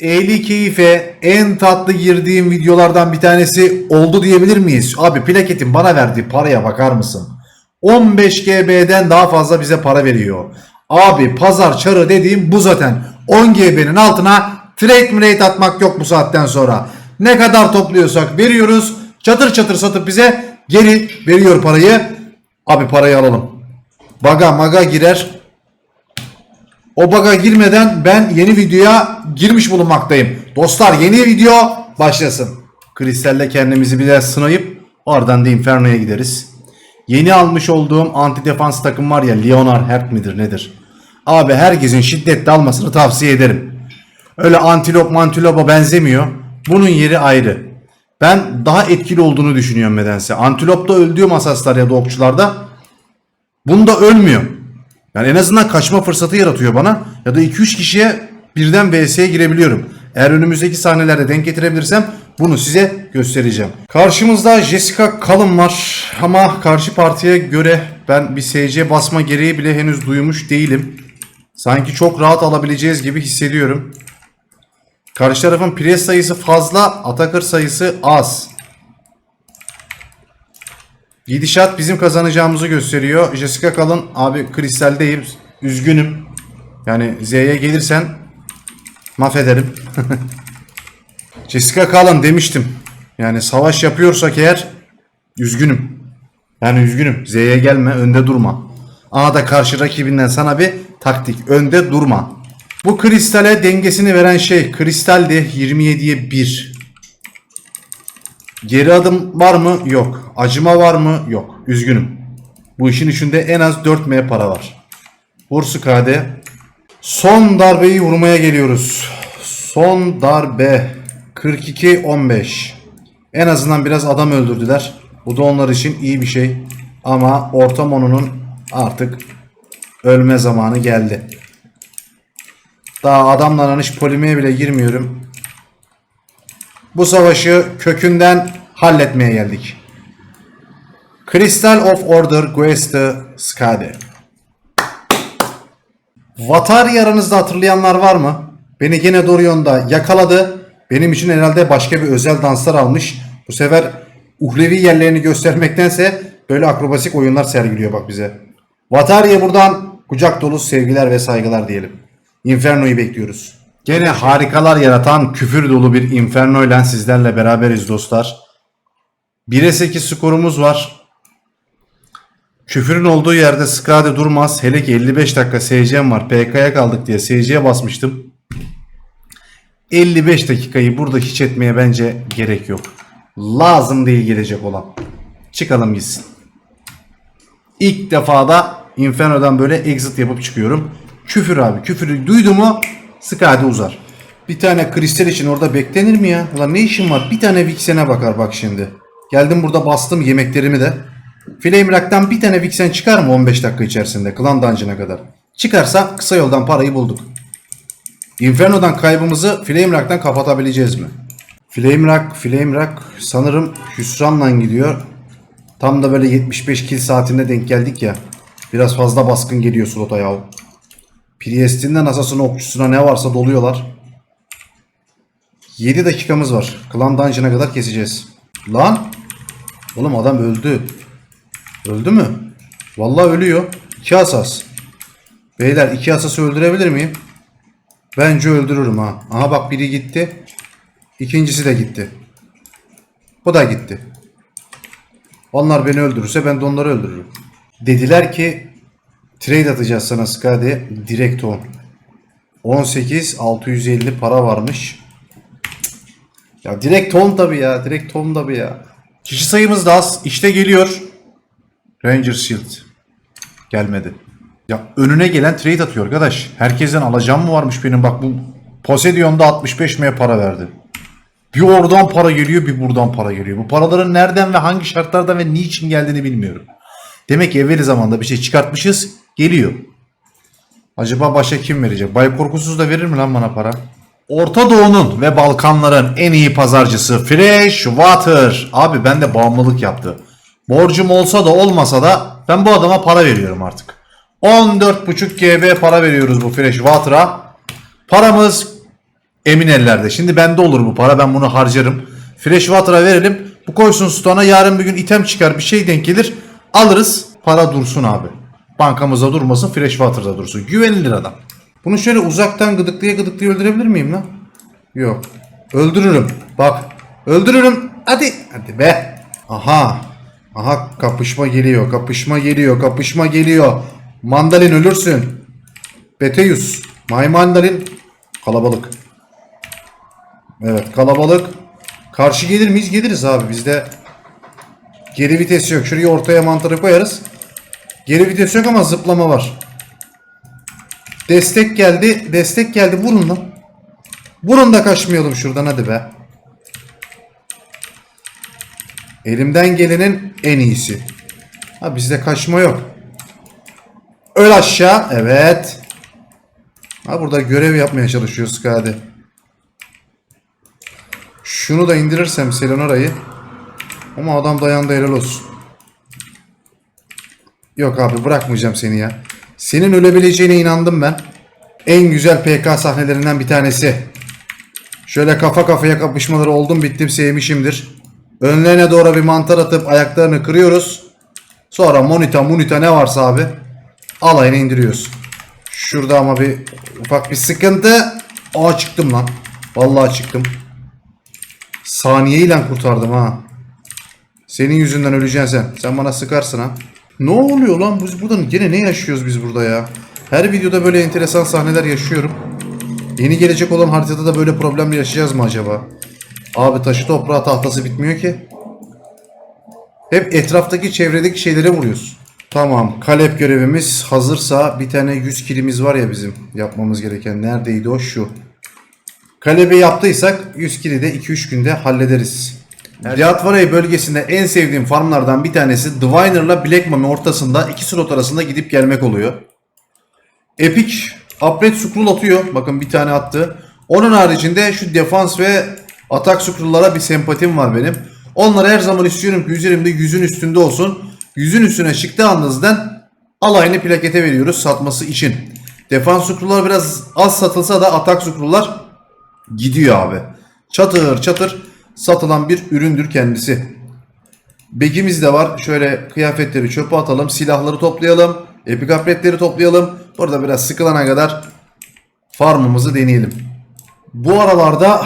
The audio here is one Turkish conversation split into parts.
Ehli keyfe en tatlı girdiğim videolardan bir tanesi oldu diyebilir miyiz? Abi plaketin bana verdiği paraya bakar mısın? 15 GB'den daha fazla bize para veriyor. Abi pazar çarı dediğim bu zaten. 10 GB'nin altına trade mrate atmak yok bu saatten sonra. Ne kadar topluyorsak veriyoruz. Çatır çatır satıp bize geri veriyor parayı. Abi parayı alalım. Baga maga girer. O baga girmeden ben yeni videoya girmiş bulunmaktayım. Dostlar yeni video başlasın. Kristal'le kendimizi biraz sınayıp oradan da Inferno'ya gideriz. Yeni almış olduğum anti defans takım var ya Leonard Herc midir nedir? Abi herkesin şiddetli almasını tavsiye ederim. Öyle antilop mantilopa benzemiyor. Bunun yeri ayrı. Ben daha etkili olduğunu düşünüyorum nedense. Antilopta öldüğüm asaslar ya da okçularda Bunda ölmüyor. Yani en azından kaçma fırsatı yaratıyor bana. Ya da 2-3 kişiye birden VS'ye girebiliyorum. Eğer önümüzdeki sahnelerde denk getirebilirsem bunu size göstereceğim. Karşımızda Jessica Kalın var. Ama karşı partiye göre ben bir SC basma gereği bile henüz duymuş değilim. Sanki çok rahat alabileceğiz gibi hissediyorum. Karşı tarafın pres sayısı fazla, atakır sayısı az. Gidişat bizim kazanacağımızı gösteriyor. Jessica Kalın abi kristaldeyim. Üzgünüm. Yani Z'ye gelirsen mahvederim. Jessica Kalın demiştim. Yani savaş yapıyorsak eğer üzgünüm. Yani üzgünüm. Z'ye gelme önde durma. Aha da karşı rakibinden sana bir taktik. Önde durma. Bu kristale dengesini veren şey kristaldi 27'ye 1. Geri adım var mı? Yok. Acıma var mı? Yok. Üzgünüm. Bu işin içinde en az 4M para var. Vursu KD. Son darbeyi vurmaya geliyoruz. Son darbe. 42-15. En azından biraz adam öldürdüler. Bu da onlar için iyi bir şey. Ama ortam onunun artık ölme zamanı geldi. Daha adamların hiç polimeye bile girmiyorum. Bu savaşı kökünden halletmeye geldik. Crystal of Order Gueste Skade. Vatari aranızda hatırlayanlar var mı? Beni gene Dorion'da yakaladı. Benim için herhalde başka bir özel danslar almış. Bu sefer uhrevi yerlerini göstermektense böyle akrobasik oyunlar sergiliyor bak bize. Vatari'ye buradan kucak dolu sevgiler ve saygılar diyelim. Inferno'yu bekliyoruz. Gene harikalar yaratan küfür dolu bir Inferno ile sizlerle beraberiz dostlar. 1'e 8 skorumuz var. Küfürün olduğu yerde Skade durmaz. Hele ki 55 dakika SC'm var. PK'ya kaldık diye SC'ye basmıştım. 55 dakikayı burada hiç etmeye bence gerek yok. Lazım değil gelecek olan. Çıkalım gitsin. İlk defa da Inferno'dan böyle exit yapıp çıkıyorum. Küfür abi. Küfürü duydu mu Skade uzar. Bir tane kristal için orada beklenir mi ya? Ulan ne işin var? Bir tane Vixen'e bakar bak şimdi. Geldim burada bastım yemeklerimi de. Flame Rock'tan bir tane Vixen çıkar mı 15 dakika içerisinde? Klan Dungeon'a kadar. Çıkarsa kısa yoldan parayı bulduk. Inferno'dan kaybımızı Flame Rock'tan kapatabileceğiz mi? Flame Rock, Flame Rock sanırım hüsranla gidiyor. Tam da böyle 75 kill saatinde denk geldik ya. Biraz fazla baskın geliyor slota yahu. Priest'inden asasına okçusuna ne varsa doluyorlar. 7 dakikamız var. Klan Dungeon'a kadar keseceğiz. Lan! Oğlum adam öldü. Öldü mü? Vallahi ölüyor. 2 asas. Beyler 2 asası öldürebilir miyim? Bence öldürürüm ha. Aha bak biri gitti. İkincisi de gitti. Bu da gitti. Onlar beni öldürürse ben de onları öldürürüm. Dediler ki trade atacağız sana Skadi. Direkt 10. 18 650 para varmış. Ya direkt 10 tabi ya. Direkt 10 tabi ya. Kişi sayımız da az. İşte geliyor. Ranger Shield. Gelmedi. Ya önüne gelen trade atıyor arkadaş. Herkesten alacağım mı varmış benim bak bu Poseidon'da 65 m'ye para verdi. Bir oradan para geliyor bir buradan para geliyor. Bu paraların nereden ve hangi şartlarda ve niçin geldiğini bilmiyorum. Demek ki evveli zamanda bir şey çıkartmışız geliyor. Acaba başa kim verecek? Bay Korkusuz da verir mi lan bana para? Orta Doğu'nun ve Balkanların en iyi pazarcısı Fresh Water. Abi ben de bağımlılık yaptı. Borcum olsa da olmasa da ben bu adama para veriyorum artık. 14.5 GB para veriyoruz bu Fresh Water'a. Paramız Emin ellerde. Şimdi bende olur bu para. Ben bunu harcarım. Fresh Water'a verelim. Bu koysun stoğuna. Yarın bir gün item çıkar. Bir şey denk gelir. Alırız. Para dursun abi. Bankamızda durmasın. Fresh Water'da dursun. Güvenilir adam. Bunu şöyle uzaktan gıdıklaya gıdıklaya öldürebilir miyim lan? Yok. Öldürürüm. Bak. Öldürürüm. Hadi. Hadi be. Aha. Aha kapışma geliyor. Kapışma geliyor. Kapışma geliyor. Mandalin ölürsün. Beteus. My Mandalin. Kalabalık. Evet kalabalık. Karşı gelir miyiz? Geliriz abi. Bizde geri vites yok. Şuraya ortaya mantarı koyarız. Geri vites yok ama zıplama var. Destek geldi. Destek geldi. Vurun lan. Vurun da kaçmayalım şuradan hadi be. Elimden gelenin en iyisi. Ha bizde kaçma yok. Öl aşağı. Evet. Ha burada görev yapmaya çalışıyoruz hadi. Şunu da indirirsem Selenora'yı. Ama adam dayandı helal olsun. Yok abi bırakmayacağım seni ya. Senin ölebileceğine inandım ben. En güzel PK sahnelerinden bir tanesi. Şöyle kafa kafaya kapışmaları oldum bittim sevmişimdir. Önlerine doğru bir mantar atıp ayaklarını kırıyoruz. Sonra monita munita ne varsa abi alayını indiriyoruz. Şurada ama bir ufak bir sıkıntı. Aa çıktım lan. Vallahi çıktım. Saniyeyle kurtardım ha. Senin yüzünden öleceksin sen. Sen bana sıkarsın ha. Ne oluyor lan? Biz buradan gene ne yaşıyoruz biz burada ya? Her videoda böyle enteresan sahneler yaşıyorum. Yeni gelecek olan haritada da böyle problem yaşayacağız mı acaba? Abi taşı toprağı tahtası bitmiyor ki. Hep etraftaki çevredeki şeylere vuruyoruz. Tamam kalep görevimiz hazırsa bir tane 100 kilimiz var ya bizim yapmamız gereken. Neredeydi o? Şu. Kalebi yaptıysak 100 kili de 2-3 günde hallederiz. Diatvaray bölgesinde en sevdiğim farmlardan bir tanesi Diviner'la Black Mami ortasında iki slot arasında gidip gelmek oluyor. Epic upgrade scroll atıyor. Bakın bir tane attı. Onun haricinde şu defans ve atak scroll'lara bir sempatim var benim. Onları her zaman istiyorum ki üzerimde yüzün üstünde olsun. Yüzün üstüne çıktığı anınızdan alayını plakete veriyoruz satması için. Defans scroll'lar biraz az satılsa da atak scroll'lar gidiyor abi. Çatır çatır satılan bir üründür kendisi. Begimiz de var. Şöyle kıyafetleri çöpe atalım. Silahları toplayalım. Epic upgrade'leri toplayalım. Burada biraz sıkılana kadar farmımızı deneyelim. Bu aralarda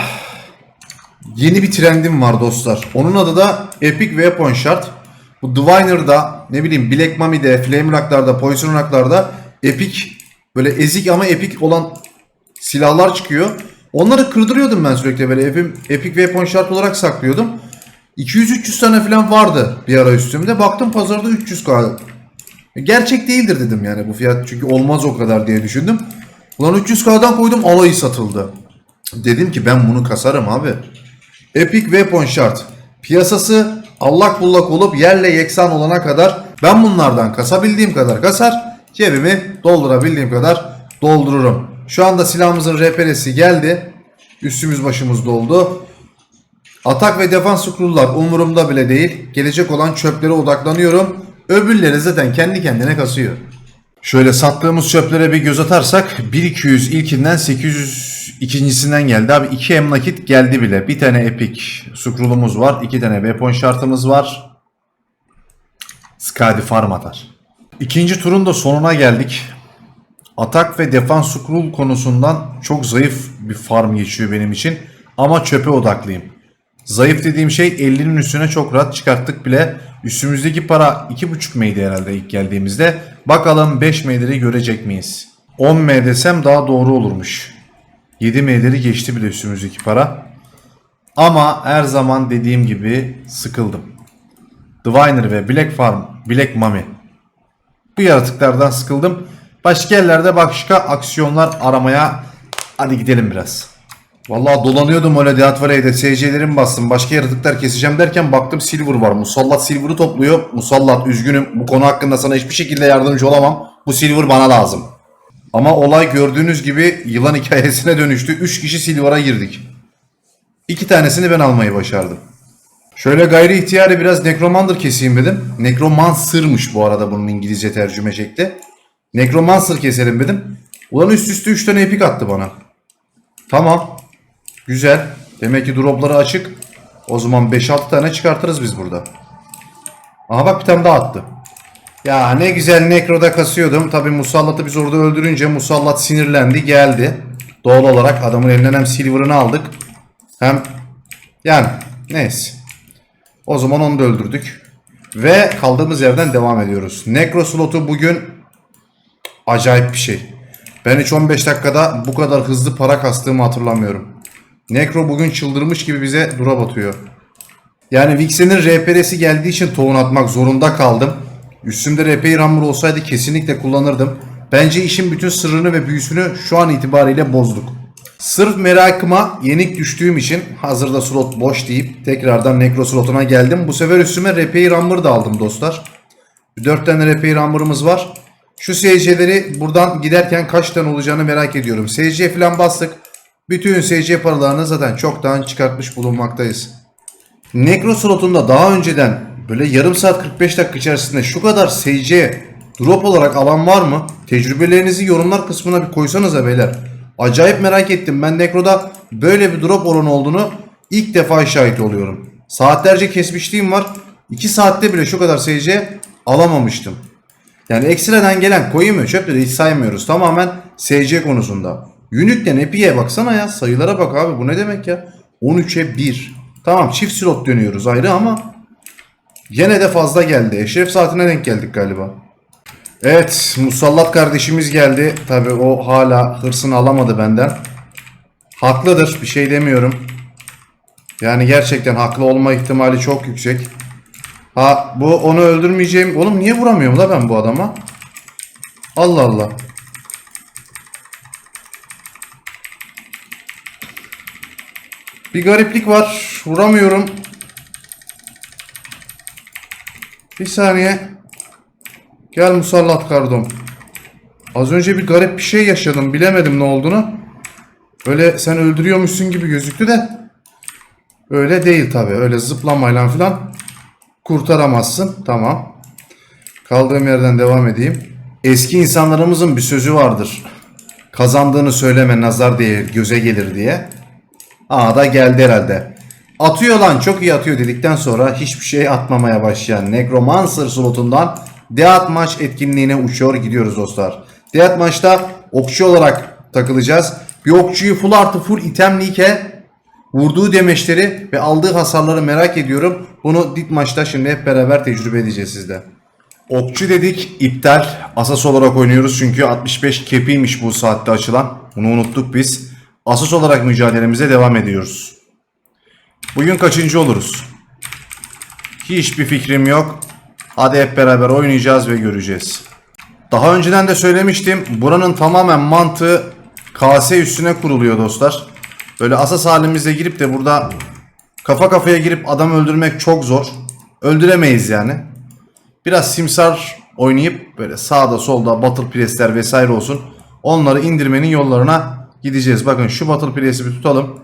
yeni bir trendim var dostlar. Onun adı da Epic Weapon Shard. Bu Diviner'da ne bileyim Black Mummy'de, Flame Rock'larda, Poison Rock'larda Epic böyle ezik ama epic olan silahlar çıkıyor. Onları kırdırıyordum ben sürekli böyle Epic, Epic Weapon Shard olarak saklıyordum. 200-300 tane falan vardı bir ara üstümde. Baktım pazarda 300 kaldı. Gerçek değildir dedim yani bu fiyat çünkü olmaz o kadar diye düşündüm. Ulan 300k'dan koydum alayı satıldı. Dedim ki ben bunu kasarım abi. Epic Weapon Shard. Piyasası allak bullak olup yerle yeksan olana kadar ben bunlardan kasabildiğim kadar kasar. Cebimi doldurabildiğim kadar doldururum. Şu anda silahımızın RPR'si geldi. Üstümüz başımız doldu. Atak ve defans scroll'lar umurumda bile değil. Gelecek olan çöplere odaklanıyorum. Öbürleri zaten kendi kendine kasıyor. Şöyle sattığımız çöplere bir göz atarsak 1200 ilkinden 800 ikincisinden geldi. Abi 2 em nakit geldi bile. Bir tane epic scroll'umuz var. 2 tane weapon şartımız var. Skadi farm atar. İkinci turun da sonuna geldik. Atak ve defans scroll konusundan çok zayıf bir farm geçiyor benim için. Ama çöpe odaklıyım. Zayıf dediğim şey 50'nin üstüne çok rahat çıkarttık bile. Üstümüzdeki para 2.5 M'ydi herhalde ilk geldiğimizde. Bakalım 5 M'leri görecek miyiz? 10 M desem daha doğru olurmuş. 7 M'leri geçti bile üstümüzdeki para. Ama her zaman dediğim gibi sıkıldım. Diviner ve Black Farm, Black Mami. Bu yaratıklardan sıkıldım. Başka yerlerde başka aksiyonlar aramaya hadi gidelim biraz. Vallahi dolanıyordum öyle Deatvare'de SC'lerimi bastım. Başka yaratıklar keseceğim derken baktım Silver var. Musallat Silver'ı topluyor. Musallat üzgünüm bu konu hakkında sana hiçbir şekilde yardımcı olamam. Bu Silver bana lazım. Ama olay gördüğünüz gibi yılan hikayesine dönüştü. 3 kişi Silver'a girdik. İki tanesini ben almayı başardım. Şöyle gayri ihtiyari biraz Necromancer keseyim dedim. Necromancer'mış bu arada bunun İngilizce tercüme şekli. Necromancer keselim dedim. Ulan üst üste 3 tane epik attı bana. Tamam. Güzel. Demek ki dropları açık. O zaman 5-6 tane çıkartırız biz burada. Aha bak bir tane daha attı. Ya ne güzel Necro'da kasıyordum. Tabi Musallat'ı biz orada öldürünce Musallat sinirlendi geldi. Doğal olarak adamın elinden hem Silver'ını aldık. Hem yani neyse. O zaman onu da öldürdük. Ve kaldığımız yerden devam ediyoruz. Necro slotu bugün acayip bir şey. Ben hiç 15 dakikada bu kadar hızlı para kastığımı hatırlamıyorum. Necro bugün çıldırmış gibi bize dura batıyor. Yani Vixen'in RP'si geldiği için tohum atmak zorunda kaldım. Üstümde RP Rammer olsaydı kesinlikle kullanırdım. Bence işin bütün sırrını ve büyüsünü şu an itibariyle bozduk. Sırf merakıma yenik düştüğüm için hazırda slot boş deyip tekrardan Necro slotuna geldim. Bu sefer üstüme RP Rammer da aldım dostlar. 4 tane RP Rammer'ımız var. Şu SC'leri buradan giderken kaç tane olacağını merak ediyorum. SC falan bastık. Bütün SC paralarını zaten çoktan çıkartmış bulunmaktayız. Necro slotunda daha önceden böyle yarım saat 45 dakika içerisinde şu kadar SC drop olarak alan var mı? Tecrübelerinizi yorumlar kısmına bir koysanıza beyler. Acayip merak ettim. Ben Necro'da böyle bir drop oranı olduğunu ilk defa şahit oluyorum. Saatlerce kesmişliğim var. 2 saatte bile şu kadar SC alamamıştım. Yani ekstradan gelen koyu mu çöpleri hiç saymıyoruz. Tamamen SC konusunda. Unique'den Epi'ye baksana ya. Sayılara bak abi bu ne demek ya? 13'e 1. Tamam çift slot dönüyoruz ayrı ama gene de fazla geldi. Eşref saatine denk geldik galiba. Evet Musallat kardeşimiz geldi. Tabi o hala hırsını alamadı benden. Haklıdır bir şey demiyorum. Yani gerçekten haklı olma ihtimali çok yüksek. Ha bu onu öldürmeyeceğim. Oğlum niye vuramıyorum la ben bu adama? Allah Allah. Bir gariplik var. Vuramıyorum. Bir saniye. Gel musallat kardom. Az önce bir garip bir şey yaşadım. Bilemedim ne olduğunu. Öyle sen öldürüyormuşsun gibi gözüktü de. Öyle değil tabi. Öyle zıplamayla falan kurtaramazsın. Tamam. Kaldığım yerden devam edeyim. Eski insanlarımızın bir sözü vardır. Kazandığını söyleme nazar değer göze gelir diye. Aa da geldi herhalde. Atıyor lan çok iyi atıyor dedikten sonra hiçbir şey atmamaya başlayan Necromancer slotundan Death maç etkinliğine uçuyor gidiyoruz dostlar. Death okçu olarak takılacağız. Bir okçuyu full artı full itemliyken vurduğu demeçleri ve aldığı hasarları merak ediyorum. Bunu dit şimdi hep beraber tecrübe edeceğiz sizde. Okçu dedik iptal. Asas olarak oynuyoruz çünkü 65 kepiymiş bu saatte açılan. Bunu unuttuk biz. Asas olarak mücadelemize devam ediyoruz. Bugün kaçıncı oluruz? Hiçbir fikrim yok. Hadi hep beraber oynayacağız ve göreceğiz. Daha önceden de söylemiştim. Buranın tamamen mantığı KS üstüne kuruluyor dostlar. Böyle asas halimizde girip de burada kafa kafaya girip adam öldürmek çok zor. Öldüremeyiz yani. Biraz simsar oynayıp böyle sağda solda battle presler vesaire olsun. Onları indirmenin yollarına gideceğiz. Bakın şu battle presi bir tutalım.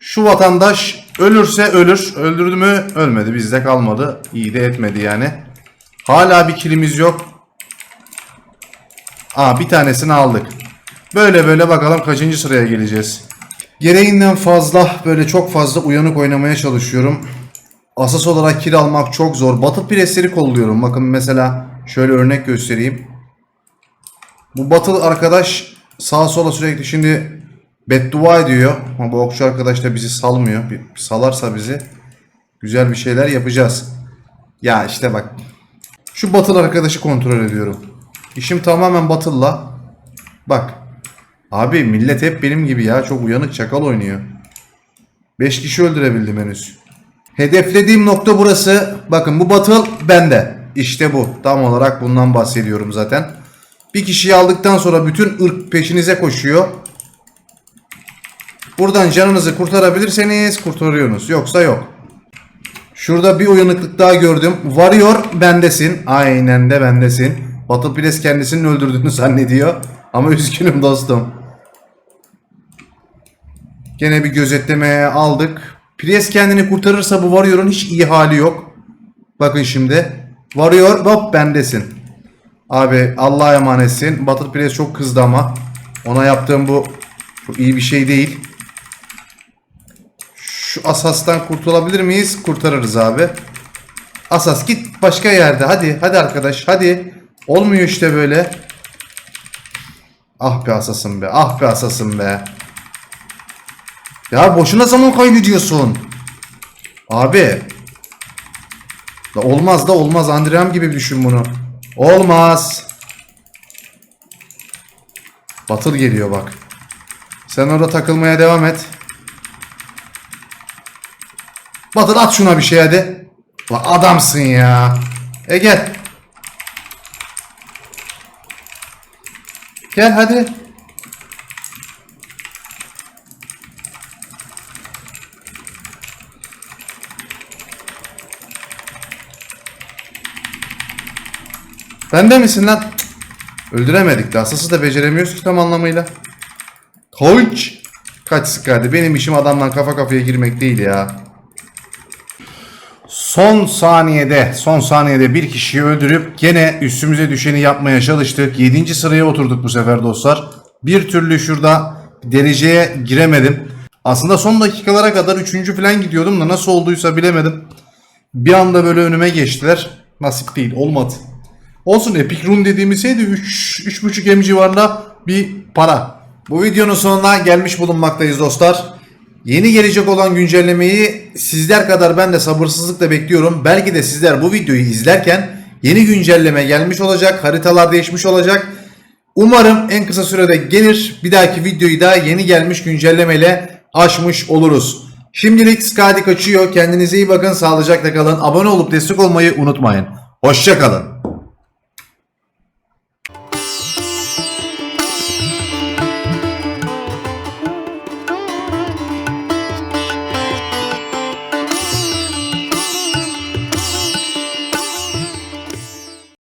Şu vatandaş ölürse ölür. Öldürdü mü ölmedi. Bizde kalmadı. İyi de etmedi yani. Hala bir kilimiz yok. Aa bir tanesini aldık. Böyle böyle bakalım kaçıncı sıraya geleceğiz. Gereğinden fazla böyle çok fazla uyanık oynamaya çalışıyorum. Asas olarak kill almak çok zor. Battle presleri kolluyorum. Bakın mesela şöyle örnek göstereyim. Bu battle arkadaş sağa sola sürekli şimdi beddua ediyor. Ama bu okçu arkadaş da bizi salmıyor. Bir salarsa bizi güzel bir şeyler yapacağız. Ya işte bak. Şu battle arkadaşı kontrol ediyorum. İşim tamamen battle'la. Bak. Abi millet hep benim gibi ya. Çok uyanık çakal oynuyor. 5 kişi öldürebildim henüz. Hedeflediğim nokta burası. Bakın bu battle bende. İşte bu. Tam olarak bundan bahsediyorum zaten. Bir kişiyi aldıktan sonra bütün ırk peşinize koşuyor. Buradan canınızı kurtarabilirseniz kurtarıyorsunuz. Yoksa yok. Şurada bir uyanıklık daha gördüm. Varıyor bendesin. Aynen de bendesin. Battle Press kendisinin öldürdüğünü zannediyor. Ama üzgünüm dostum. Gene bir gözetlemeye aldık. Priest kendini kurtarırsa bu Warrior'un hiç iyi hali yok. Bakın şimdi. Warrior hop bendesin. Abi Allah'a emanetsin. Battle Priest çok kızdı ama. Ona yaptığım bu çok iyi bir şey değil. Asas'tan kurtulabilir miyiz? Kurtarırız abi. Asas git başka yerde. Hadi hadi arkadaş hadi. Olmuyor işte böyle. Ah be Asas'ım be. Ah be Asas'ım be. Ya boşuna zaman kaybediyorsun. Abi. Da olmaz da olmaz. Andream gibi düşün bunu. Olmaz. Batıl geliyor bak. Sen orada takılmaya devam et. Batıl at şuna bir şey hadi. La adamsın ya. E gel. Gel hadi. Bende misin lan? Öldüremedik de. Asası da beceremiyoruz ki tam anlamıyla. Kaç. Kaç Skadi. Benim işim adamla kafa kafaya girmek değil ya. Son saniyede, son saniyede bir kişiyi öldürüp gene üstümüze düşeni yapmaya çalıştık. 7. sıraya oturduk bu sefer dostlar. Bir türlü şurada dereceye giremedim. Aslında son dakikalara kadar 3. falan gidiyordum da nasıl olduysa bilemedim. Bir anda böyle önüme geçtiler. Nasip değil, olmadı. Olsun Epic Run dediğimiz şey de 3 3.5 M civarında bir para. Bu videonun sonuna gelmiş bulunmaktayız dostlar. Yeni gelecek olan güncellemeyi sizler kadar ben de sabırsızlıkla bekliyorum. Belki de sizler bu videoyu izlerken yeni güncelleme gelmiş olacak, haritalar değişmiş olacak. Umarım en kısa sürede gelir. Bir dahaki videoyu da yeni gelmiş güncellemeyle aşmış oluruz. Şimdilik Skadi kaçıyor. Kendinize iyi bakın. Sağlıcakla kalın. Abone olup destek olmayı unutmayın. Hoşçakalın.